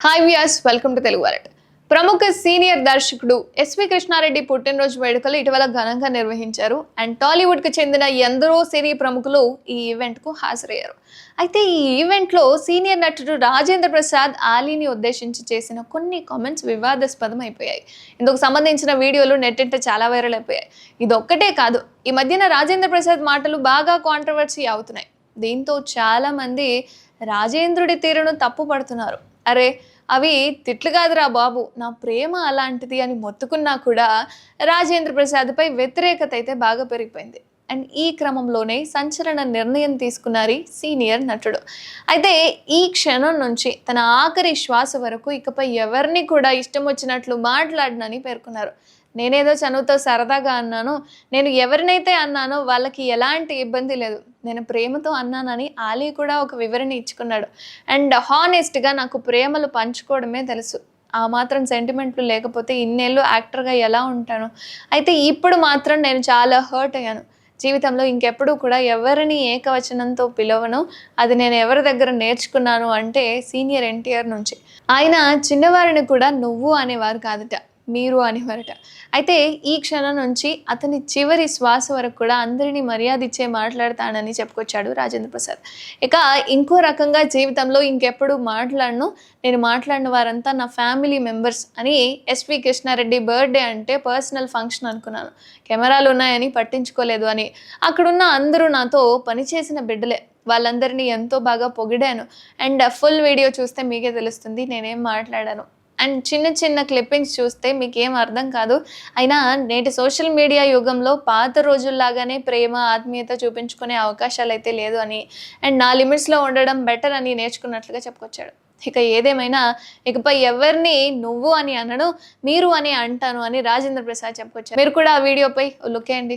Hi viewers welcome to Telugu వారెట్ ప్రముఖ senior దర్శకుడు SV Krishna Reddy పుట్టినరోజు వేడుకలు ఇటీవల ఘనంగా నిర్వహించారు. అండ్ టాలీవుడ్కి చెందిన ఎందరో సినీ ప్రముఖులు ఈ ఈవెంట్కు హాజరయ్యారు. అయితే ఈ ఈవెంట్లో సీనియర్ నటుడు రాజేంద్ర ప్రసాద్ ఆలీని ఉద్దేశించి చేసిన కొన్ని కామెంట్స్ వివాదాస్పదం అయిపోయాయి. ఇందుకు సంబంధించిన వీడియోలు నెట్టింట చాలా వైరల్ అయిపోయాయి. ఇది ఒక్కటే కాదు ఈ మధ్యన రాజేంద్ర ప్రసాద్ మాటలు బాగా కాంట్రవర్సీ అవుతున్నాయి. దీంతో చాలామంది రాజేంద్రుడి తీరును తప్పు పడుతున్నారు అరే అవి తిట్లు కాదురా బాబు. నా ప్రేమ అలాంటిది అని మొత్తుకున్నా కూడా రాజేంద్ర ప్రసాద్పై వ్యతిరేకత అయితే బాగా పెరిగిపోయింది. అండ్ ఈ క్రమంలోనే సంచలన నిర్ణయం తీసుకున్నారు సీనియర్ నటుడు. అయితే ఈ క్షణం నుంచి తన ఆఖరి శ్వాస వరకు ఇకపై ఎవరిని కూడా ఇష్టం వచ్చినట్లు మాట్లాడనని పేర్కొన్నారు. నేనేదో చనువుతో సరదాగా అన్నాను. నేను ఎవరినైతే అన్నానో వాళ్ళకి ఎలాంటి ఇబ్బంది లేదు. నేను ప్రేమతో అన్నానని ఆలీ కూడా ఒక వివరణ ఇచ్చుకున్నాడు. అండ్ హానెస్ట్గా నాకు ప్రేమలు పంచుకోవడమే తెలుసు. ఆ మాత్రం సెంటిమెంట్లు లేకపోతే ఇన్నేళ్ళు యాక్టర్గా ఎలా ఉంటాను? అయితే ఇప్పుడు మాత్రం నేను చాలా హర్ట్ అయ్యాను. జీవితంలో ఇంకెప్పుడు కూడా ఎవరిని ఏకవచనంతో పిలవను. అది నేను ఎవరి దగ్గర నేర్చుకున్నాను అంటే సీనియర్ ఎన్టీఆర్ నుంచి. ఆయన చిన్నవారిని కూడా నువ్వు అనేవారు కాదట. మీరు అనేవారట అయితే ఈ క్షణం నుంచి అతని చివరి శ్వాస వరకు కూడా అందరినీ మర్యాద ఇచ్చే మాట్లాడతానని చెప్పుకొచ్చాడు రాజేంద్ర ప్రసాద్. ఇక ఇంకో రకంగా జీవితంలో ఇంకెప్పుడు మాట్లాడను నేను మాట్లాడిన వారంతా నా ఫ్యామిలీ మెంబర్స్ అని ఎస్వి కృష్ణారెడ్డి బర్త్డే అంటే పర్సనల్ ఫంక్షన్ అనుకున్నాను. కెమెరాలు ఉన్నాయని పట్టించుకోలేదు అని. అక్కడున్న అందరూ నాతో పనిచేసిన బిడ్డలే. వాళ్ళందరినీ ఎంతో బాగా పొగిడాను. అండ్ ఫుల్ వీడియో చూస్తే మీకే తెలుస్తుంది నేనేం మాట్లాడాను. అండ్ చిన్న చిన్న క్లిప్పింగ్స్ చూస్తే మీకు ఏం అర్థం కాదు. అయినా నేటి సోషల్ మీడియా యుగంలో పాత రోజుల్లాగానే ప్రేమ ఆత్మీయత చూపించుకునే అవకాశాలు అయితే లేదు అని అండ్ నా లిమిట్స్లో ఉండడం బెటర్ అని నేర్చుకున్నట్లుగా చెప్పుకొచ్చాడు. ఇక ఏదేమైనా ఇకపై ఎవరిని నువ్వు అని అనను మీరు అని అంటాను అని రాజేంద్ర ప్రసాద్ చెప్పుకొచ్చారు. మీరు కూడా ఆ వీడియోపై లుక్ వేయండి.